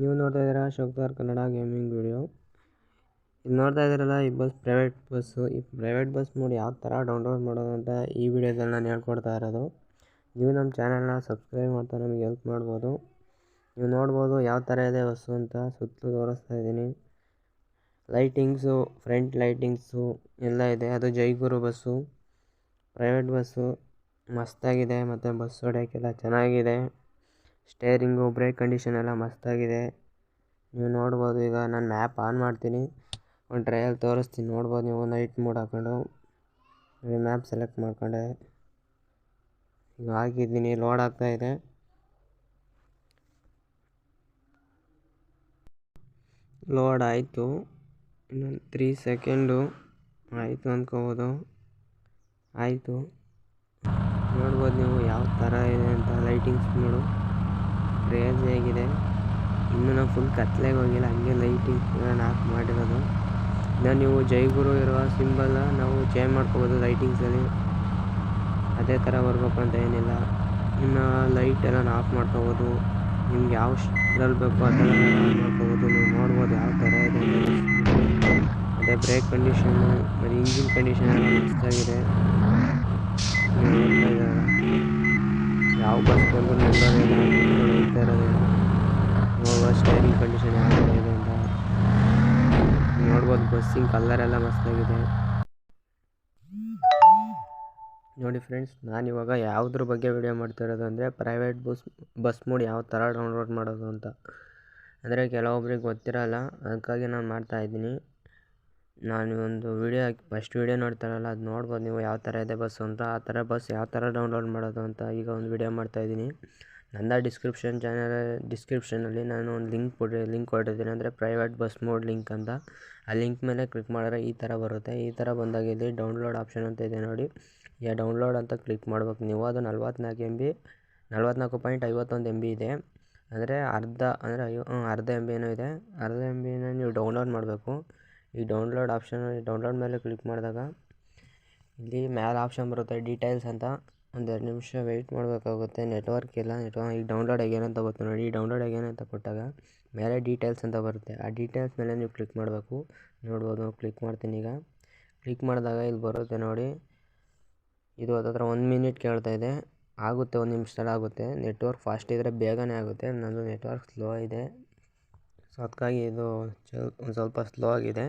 ನೀವು ನೋಡ್ತಾ ಇದ್ದೀರಾ ಶೋಕ್ತಾರ್ ಕನ್ನಡ ಗೇಮಿಂಗ್ ವಿಡಿಯೋ. ಇದು ನೋಡ್ತಾ ಇದ್ದೀರಲ್ಲ, ಈ ಬಸ್ ಪ್ರೈವೇಟ್ ಬಸ್ಸು ಈ ಪ್ರೈವೇಟ್ ಬಸ್ ನೋಡಿ ಯಾವ ಥರ ಡೌನ್ಲೋಡ್ ಮಾಡೋದು ಅಂತ ಈ ವಿಡಿಯೋದಲ್ಲಿ ನಾನು ಹೇಳ್ಕೊಡ್ತಾ ಇರೋದು. ನೀವು ನಮ್ಮ ಚಾನಲ್ನ ಸಬ್ಸ್ಕ್ರೈಬ್ ಮಾಡ್ತಾ ನಮಗೆ ಹೆಲ್ಪ್ ಮಾಡ್ಬೋದು. ನೀವು ನೋಡ್ಬೋದು ಯಾವ ಥರ ಇದೆ ಬಸ್ಸು ಅಂತ ಸುತ್ತಲೂ ತೋರಿಸ್ತಾ ಇದ್ದೀನಿ. ಲೈಟಿಂಗ್ಸು ಫ್ರಂಟ್ ಲೈಟಿಂಗ್ಸು ಎಲ್ಲ ಇದೆ. ಅದು ಜೈಗುರು ಬಸ್ಸು. ಪ್ರೈವೇಟ್ ಬಸ್ಸು ಮಸ್ತಾಗಿದೆ, ಮತ್ತು ಬಸ್ ಹೊಡ್ಯೋಕ್ಕೆಲ್ಲ ಚೆನ್ನಾಗಿದೆ. ಸ್ಟೇರಿಂಗು ಬ್ರೇಕ್ ಕಂಡೀಷನ್ ಎಲ್ಲ ಮಸ್ತಾಗಿದೆ. ನೀವು ನೋಡ್ಬೋದು, ಈಗ ನಾನು ಮ್ಯಾಪ್ ಆನ್ ಮಾಡ್ತೀನಿ. ಒಂದು ಟ್ರಯಲ್ ತೋರಿಸ್ತೀನಿ, ನೋಡ್ಬೋದು ನೀವು ನೈಟ್ ಮೋಡ್ ಹಾಕೊಂಡು. ನೋಡಿ ಮ್ಯಾಪ್ ಸೆಲೆಕ್ಟ್ ಮಾಡ್ಕೊಂಡೆ. ಈಗ ಹಾಕಿದ್ದೀನಿ ಲೋಡ್ ಆಗ್ತಾ ಇದೆ. ಲೋಡ್ ಆಯಿತು. ಇನ್ನೊಂದು ತ್ರೀ ಸೆಕೆಂಡು ಆಯಿತು ಅಂದ್ಕೋಬೋದು ಆಯಿತು. ನೋಡ್ಬೋದು ನೀವು ಯಾವ ಥರ ಇದೆ ಅಂತ ಲೈಟಿಂಗ್ಸ್ ನೋಡು. ಕ್ರೇಜಿಯಾಗಿದೆ ಇನ್ನೂ ನಾವು ಫುಲ್ ಕತ್ಲೆಗೆ ಹೋಗಿಲ್ಲ, ಹಂಗೆ ಲೈಟಿಂಗ್ಸ್ ನಾನು ಆಫ್ ಮಾಡಿರೋದು. ಇನ್ನು ನೀವು ಜೈಗುರು ಇರುವ ಸಿಂಬಲ್ ನಾವು ಚೇಂಜ್ ಮಾಡ್ಕೋಬೋದು ಲೈಟಿಂಗ್ಸಲ್ಲಿ ಅದೇ ಥರ ಬರಬೇಕು ಅಂತ ಏನಿಲ್ಲ. ಇನ್ನು ಲೈಟ್ ಎಲ್ಲ ಆಫ್ ಮಾಡ್ಕೋಬೋದು. ನಿಮ್ಗೆ ಯಾವ ಇದ್ರಲ್ಲಿ ಬೇಕು ಆನ್ ಮಾಡ್ಕೋಬೋದು. ನೀವು ನೋಡ್ಬೋದು ಯಾವ ಥರ ಇದೆ ಅದೇ ಬ್ರೇಕ್ ಕಂಡೀಷನ್ನು ಮತ್ತು ಇಂಜಿನ್ ಕಂಡೀಷನ್ ಎಲ್ಲ ಮಸ್ತಾಗಿದೆ ನೀವು ಬಸ್ ಬಂದು ನಿಲ್ಲೋದಿಲ್ಲ ಕಂಡೀಷನ್ ಯಾವ ಥರ ಇದೆ ಅಂತ ನೋಡ್ಬೋದು. ಬಸ್ಸಿನ ಕಲರ್ ಎಲ್ಲ ಮಸ್ತಾಗಿದೆ. ನೋಡಿ ಫ್ರೆಂಡ್ಸ್ ನಾನಿವಾಗ ಯಾವುದ್ರ ಬಗ್ಗೆ ವಿಡಿಯೋ ಮಾಡ್ತಿರೋದು ಅಂದರೆ ಪ್ರೈವೇಟ್ ಬಸ್ ಬಸ್ ಮೋಡ್ ಯಾವ ಥರ ಡೌನ್ಲೋಡ್ ಮಾಡೋದು ಅಂತ. ಅಂದರೆ ಕೆಲವೊಬ್ರಿಗೆ ಗೊತ್ತಿರಲ್ಲ, ಅದಕ್ಕಾಗಿ ನಾನು ಮಾಡ್ತಾಯಿದ್ದೀನಿ ನಾನು ಒಂದು ವೀಡಿಯೋ ಫಸ್ಟ್ ವೀಡಿಯೋ ನೋಡ್ತಾರಲ್ಲ, ಅದು ನೋಡ್ಬೋದು ನೀವು ಯಾವ ಥರ ಇದೆ ಬಸ್ಸು ಅಂತ. ಆ ಥರ ಬಸ್ ಯಾವ ಥರ ಡೌನ್ಲೋಡ್ ಮಾಡೋದು ಅಂತ ಈಗ ಒಂದು ವೀಡಿಯೋ ಮಾಡ್ತಾಯಿದ್ದೀನಿ ನಂದ ಡಿಸ್ಕ್ರಿಪ್ಷನ್ ಚಾನಲ್ ಡಿಸ್ಕ್ರಿಪ್ಷನಲ್ಲಿ ನಾನು ಒಂದು ಲಿಂಕ್ ಕೊಡಿ ಲಿಂಕ್ ಕೊಟ್ಟಿದ್ದೀನಿ ಅಂದರೆ ಪ್ರೈವೇಟ್ ಬಸ್ ಮೋಡ್ ಲಿಂಕ್ ಅಂತ. ಆ ಲಿಂಕ್ ಮೇಲೆ ಕ್ಲಿಕ್ ಮಾಡಿದ್ರೆ ಈ ಥರ ಬರುತ್ತೆ. ಈ ಥರ ಬಂದಾಗ ಇಲ್ಲಿ ಡೌನ್ಲೋಡ್ ಆಪ್ಷನ್ ಅಂತ ಇದೆ ನೋಡಿ. ಯಾ ಡೌನ್ಲೋಡ್ ಅಂತ ಕ್ಲಿಕ್ ಮಾಡ್ಬೇಕು ನೀವು. ಅದು ನಲ್ವತ್ನಾಲ್ಕು ಎಂ ಬಿ ನಲ್ವತ್ನಾಲ್ಕು ಪಾಯಿಂಟ್ ಐವತ್ತೊಂದು ಎಂ ಬಿ ಇದೆ. ಅಂದರೆ ಅರ್ಧ, ಅಂದರೆ ಐವ ಅರ್ಧ ಎಂ ಬಿ ಏನೋ ಇದೆ. ಅರ್ಧ ಎಂ ಬಿನ ನೀವು ಡೌನ್ಲೋಡ್ ಮಾಡಬೇಕು. ಈ ಡೌನ್ಲೋಡ್ ಆಪ್ಷನ್ ಡೌನ್ಲೋಡ್ ಮೇಲೆ ಕ್ಲಿಕ್ ಮಾಡಿದಾಗ ಇಲ್ಲಿ ಮೇಲೆ ಆಪ್ಷನ್ ಬರುತ್ತೆ ಡೀಟೇಲ್ಸ್ ಅಂತ. ಒಂದೆರಡು ನಿಮಿಷ ವೆಯ್ಟ್ ಮಾಡಬೇಕಾಗುತ್ತೆ. ನೆಟ್ವರ್ಕ್ ಇಲ್ಲ. ನೆಟ್ವರ್ಕ್ ಈಗ ಡೌನ್ಲೋಡ್ ಆಗ್ಯಾನ ಅಂತ ಗೊತ್ತು ನೋಡಿ. ಡೌನ್ಲೋಡ್ ಆಗ್ಯಾನ ಅಂತ ಕೊಟ್ಟಾಗ ಮೇಲೆ ಡೀಟೇಲ್ಸ್ ಅಂತ ಬರುತ್ತೆ. ಆ ಡೀಟೇಲ್ಸ್ ಮೇಲೆ ನೀವು ಕ್ಲಿಕ್ ಮಾಡಬೇಕು. ನೋಡ್ಬೋದು. ಕ್ಲಿಕ್ ಮಾಡ್ತೀನಿ ಈಗ. ಕ್ಲಿಕ್ ಮಾಡಿದಾಗ ಇಲ್ಲಿ ಬರುತ್ತೆ ನೋಡಿ. ಇದು ಹತ್ರ ಒಂದು ಮಿನಿಟ್ ಕೇಳ್ತಾ ಇದೆ. ಆಗುತ್ತೆ ಒಂದು ನಿಮಿಷದಲ್ಲಿ ಆಗುತ್ತೆ. ನೆಟ್ವರ್ಕ್ ಫಾಸ್ಟ್ ಇದ್ದರೆ ಬೇಗನೆ ಆಗುತ್ತೆ. ನನ್ನದು ನೆಟ್ವರ್ಕ್ ಸ್ಲೋ ಇದೆ ಸೊ ಅದಕ್ಕಾಗಿ ಇದು ಒಂದು ಸ್ವಲ್ಪ ಸ್ಲೋ ಆಗಿದೆ.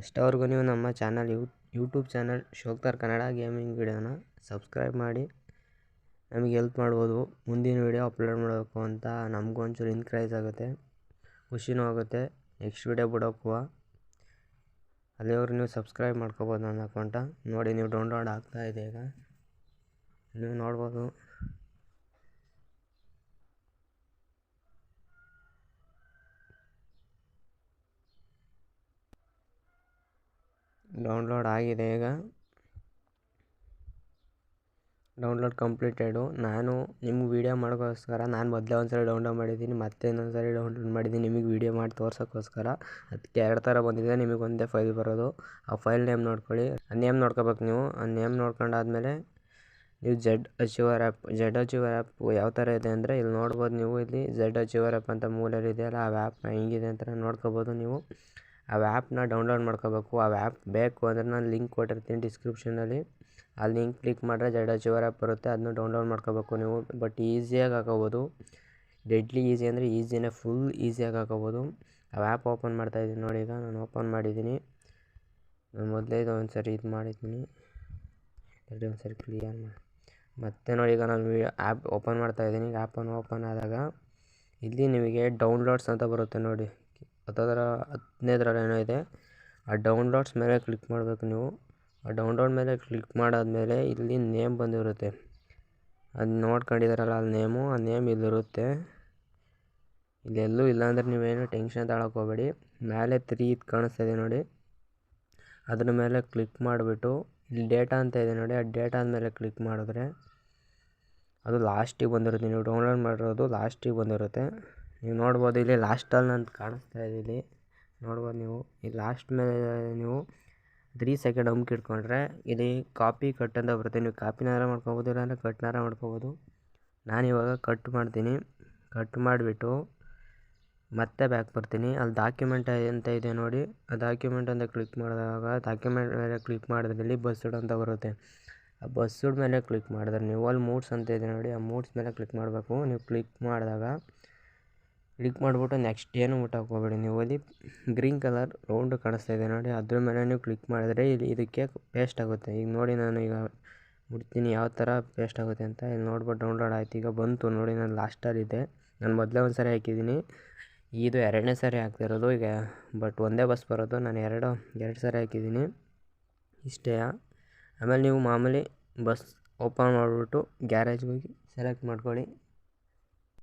ಅಷ್ಟವರೆಗೂ ನೀವು ನಮ್ಮ ಚಾನಲ್ ಯೂ ಯೂಟ್ಯೂಬ್ ಚಾನಲ್ ಶೋಕ್ತಾರ್ ಕನ್ನಡ ಗೇಮಿಂಗ್ ವಿಡಿಯೋನ ಸಬ್ಸ್ಕ್ರೈಬ್ ಮಾಡಿ. ನಮಗೆ ಹೆಲ್ಪ್ ಮಾಡ್ಬೋದು. ಮುಂದಿನ ವಿಡಿಯೋ ಅಪ್ಲೋಡ್ ಮಾಡಬೇಕು ಅಂತ ನಮಗೂ ಒಂಚೂರು ಇನ್ಕ್ರೈಸ್ ಆಗುತ್ತೆ. ಖುಷಿನೂ ಆಗುತ್ತೆ. ನೆಕ್ಸ್ಟ್ ವೀಡಿಯೋ ಬಿಡೋಕ್ಕೂ ಅಲ್ಲಿವರೆಗೂ ನೀವು ಸಬ್ಸ್ಕ್ರೈಬ್ ಮಾಡ್ಕೋಬೋದು ನನ್ನ ಅಕೌಂಟ ನೋಡಿ, ನೀವು ಡೌನ್ಲೋಡ್ ಆಗ್ತಾ ಇದೆ ಈಗ. ನೀವು ನೋಡ್ಬೋದು. ಡೌನ್ಲೋಡ್ ಆಗಿದೆ ಈಗ. ಡೌನ್ಲೋಡ್ ಕಂಪ್ಲೀಟೆಡು ನಾನು ನಿಮ್ಗೆ ವೀಡಿಯೋ ಮಾಡೋಕ್ಕೋಸ್ಕರ ನಾನು ಮೊದಲೇ ಒಂದು ಸರಿ ಡೌನ್ಲೋಡ್ ಮಾಡಿದ್ದೀನಿ, ಮತ್ತೆ ಇನ್ನೊಂದು ಸರಿ ಡೌನ್ಲೋಡ್ ಮಾಡಿದ್ದೀನಿ, ನಿಮಗೆ ವೀಡಿಯೋ ಮಾಡಿ ತೋರ್ಸೋಕ್ಕೋಸ್ಕರ. ಅದಕ್ಕೆ ಎರಡು ಥರ ಬಂದಿದೆ, ನಿಮಗೆ ಒಂದೇ ಫೈಲ್ ಬರೋದು. ಆ ಫೈಲ್ ನೇಮ್ ನೋಡ್ಕೊಳ್ಳಿ. ಆ ನೇಮ್ ನೋಡ್ಕೋಬೇಕು ನೀವು. ಆ ನೇಮ್ ನೋಡ್ಕೊಂಡಾದ್ಮೇಲೆ ನೀವು Z Achiever app Z Achiever app ಯಾವ ಥರ ಇದೆ ಅಂದರೆ ಇಲ್ಲಿ ನೋಡ್ಬೋದು ನೀವು. ಇಲ್ಲಿ ಜೆಡ್ ಅಚೀವರ್ ಆ್ಯಪ್ ಅಂತ ಮೂಲೆಯಲ್ಲಿ ಇದೆಯಲ್ಲ, ಆ ಆ್ಯಪ್ ಹೆಂಗಿದೆ ಅಂತ ನೋಡ್ಕೋಬೋದು ನೀವು. ಆ ಆ್ಯಪ್ನ ಡೌನ್ಲೋಡ್ ಮಾಡ್ಕೋಬೇಕು. ಆ ಆ್ಯಪ್ ಬೇಕು ಅಂದರೆ ನಾನು ಲಿಂಕ್ ಕೊಟ್ಟಿರ್ತೀನಿ ಡಿಸ್ಕ್ರಿಪ್ಷನಲ್ಲಿ. ಆ ಲಿಂಕ್ ಕ್ಲಿಕ್ ಮಾಡಿದ್ರೆ ಜಡ ಚಿವರ್ ಆ್ಯಪ್ ಬರುತ್ತೆ. ಅದನ್ನು ಡೌನ್ಲೋಡ್ ಮಾಡ್ಕೋಬೇಕು ನೀವು. ಬಟ್ ಈಸಿಯಾಗಿ ಹಾಕೋಬೋದು. ಡೆಡ್ಲಿ ಈಸಿ ಅಂದರೆ ಈಸಿನೇ ಫುಲ್ ಈಸಿಯಾಗಿ ಹಾಕೋಬೋದು. ಆ ಆ್ಯಪ್ ಓಪನ್ ಮಾಡ್ತಾಯಿದ್ದೀನಿ ನೋಡಿ ಈಗ. ನಾನು ಓಪನ್ ಮಾಡಿದ್ದೀನಿ. ನಾನು ಮೊದಲೇ ಇದು ಒಂದು ಸರಿ ಇದು ಮಾಡಿದ್ದೀನಿ. ಒಂದು ಸರಿ ಕ್ಲಿಯರ್ ಮಾಡಿ. ಮತ್ತೆ ನೋಡಿ ಈಗ ನಾನು ಆ್ಯಪ್ ಓಪನ್ ಮಾಡ್ತಾಯಿದ್ದೀನಿ ಈಗ ಆ್ಯಪನ್ನು ಓಪನ್ ಆದಾಗ ಇಲ್ಲಿ ನಿಮಗೆ ಡೌನ್ಲೋಡ್ಸ್ ಅಂತ ಬರುತ್ತೆ ನೋಡಿ. ಹತ್ತತ್ರ ಹತ್ತನೇದ್ರಲ್ಲಿ ಏನೋ ಇದೆ. ಆ ಡೌನ್ಲೋಡ್ಸ್ ಮೇಲೆ ಕ್ಲಿಕ್ ಮಾಡಬೇಕು ನೀವು. ಆ ಡೌನ್ಲೋಡ್ ಮೇಲೆ ಕ್ಲಿಕ್ ಮಾಡಾದಮೇಲೆ ಇಲ್ಲಿ ನೇಮ್ ಬಂದಿರುತ್ತೆ. ಅದು ನೋಡ್ಕೊಂಡಿದ್ದಾರಲ್ಲ ಅಲ್ಲಿ ನೇಮು, ಆ ನೇಮ್ ಇಲ್ಲಿರುತ್ತೆ. ಇಲ್ಲೆಲ್ಲೂ ಇಲ್ಲಾಂದ್ರೆ ನೀವೇನು ಟೆನ್ಷನ್ ಹೋಗಬೇಡಿ. ಮೇಲೆ ತ್ರೀ ಇದು ಕಾಣಿಸ್ತಾ ಇದೆ ನೋಡಿ. ಅದ್ರ ಮೇಲೆ ಕ್ಲಿಕ್ ಮಾಡಿಬಿಟ್ಟು ಇಲ್ಲಿ ಡೇಟಾ ಅಂತ ಇದೆ ನೋಡಿ. ಆ ಡೇಟಾ ಮೇಲೆ ಕ್ಲಿಕ್ ಮಾಡಿದ್ರೆ ಅದು ಲಾಸ್ಟಿಗೆ ಬಂದಿರುತ್ತೆ. ನೀವು ಡೌನ್ಲೋಡ್ ಮಾಡಿರೋದು ಲಾಸ್ಟಿಗೆ ಬಂದಿರುತ್ತೆ. ನೀವು ನೋಡ್ಬೋದು ಇಲ್ಲಿ ಲಾಸ್ಟಲ್ಲಿ ನಾನು ಕಾಣಿಸ್ತಾ ಇದೆ ಇಲ್ಲಿ ನೋಡ್ಬೋದು ನೀವು, ಈ ಲಾಸ್ಟ್ ಮೇಲೆ ನೀವು ತ್ರೀ ಸೆಕೆಂಡ್ ಹಂಗೆ ಇಟ್ಕೊಂಡ್ರೆ ಇಲ್ಲಿ ಕಾಪಿ ಕಟ್ ಅಂತ ಬರುತ್ತೆ. ನೀವು ಕಾಪಿನಾರ ಮಾಡ್ಕೊಬೋದು, ಇಲ್ಲಾಂದರೆ ಕಟ್ನಾರ ಮಾಡ್ಕೊಬೋದು. ನಾನಿವಾಗ ಕಟ್ ಮಾಡ್ತೀನಿ. ಕಟ್ ಮಾಡಿಬಿಟ್ಟು ಮತ್ತೆ ಬ್ಯಾಕ್ ಬರ್ತೀನಿ. ಅಲ್ಲಿ ಡಾಕ್ಯುಮೆಂಟ್ ಅಂತ ಇದೆ ನೋಡಿ, ಆ ಡಾಕ್ಯುಮೆಂಟ್ ಅಂತ ಕ್ಲಿಕ್ ಮಾಡಿದಾಗ ಡಾಕ್ಯುಮೆಂಟ್ ಮೇಲೆ ಕ್ಲಿಕ್ ಮಾಡಿದ್ರಲ್ಲಿ ಬಸ್ಸುಡ್ ಅಂತ ಬರುತ್ತೆ. ಆ ಬಸ್ಸುಡ್ ಮೇಲೆ ಕ್ಲಿಕ್ ಮಾಡಿದ್ರೆ ನೀವು ಅಲ್ಲಿ ಮೂಡ್ಸ್ ಅಂತ ಇದೆ ನೋಡಿ, ಆ ಮೂಡ್ಸ್ ಮೇಲೆ ಕ್ಲಿಕ್ ಮಾಡಬೇಕು. ನೀವು ಕ್ಲಿಕ್ ಮಾಡಿದಾಗ ಕ್ಲಿಕ್ ಮಾಡಿಬಿಟ್ಟು ನೆಕ್ಸ್ಟ್ ಏನು ಮುಟ್ಟಕ್ಕೆ ಹೋಗ್ಬೇಡಿ ನೀವು ಅಲ್ಲಿ ಗ್ರೀನ್ ಕಲರ್ ರೌಂಡ್ ಕಾಣಿಸ್ತಾ ಇದೆ ನೋಡಿ. ಅದ್ರ ಮೇಲೆ ನೀವು ಕ್ಲಿಕ್ ಮಾಡಿದ್ರೆ ಇಲ್ಲಿ ಇದಕ್ಕೆ ಪೇಸ್ಟ್ ಆಗುತ್ತೆ. ಈಗ ನೋಡಿ ನಾನು ಈಗ ಮುಟ್ತೀನಿ ಯಾವ ಥರ ಪೇಸ್ಟ್ ಆಗುತ್ತೆ ಅಂತ. ಇಲ್ಲಿ ನೋಡ್ಬಿಟ್ಟು ಡೌನ್ಲೋಡ್ ಆಯ್ತು. ಈಗ ಬಂತು ನೋಡಿ, ನಾನು ಲಾಸ್ಟಲ್ಲಿದೆ ನಾನು ಮೊದಲೇ ಒಂದು ಸಾರಿ ಹಾಕಿದ್ದೀನಿ. ಇದು ಎರಡನೇ ಸಾರಿ ಹಾಕ್ತಿರೋದು ಈಗ. ಬಟ್ ಒಂದೇ ಬಸ್ ಬರೋದು. ನಾನು ಎರಡು ಎರಡು ಸಾರಿ ಹಾಕಿದ್ದೀನಿ. ಇಷ್ಟೇ. ಆಮೇಲೆ ನೀವು ಮಾಮೂಲಿ ಬಸ್ ಓಪನ್ ಮಾಡಿಬಿಟ್ಟು ಗ್ಯಾರೇಜ್ಗೆ ಹೋಗಿ ಸೆಲೆಕ್ಟ್ ಮಾಡ್ಕೊಳ್ಳಿ.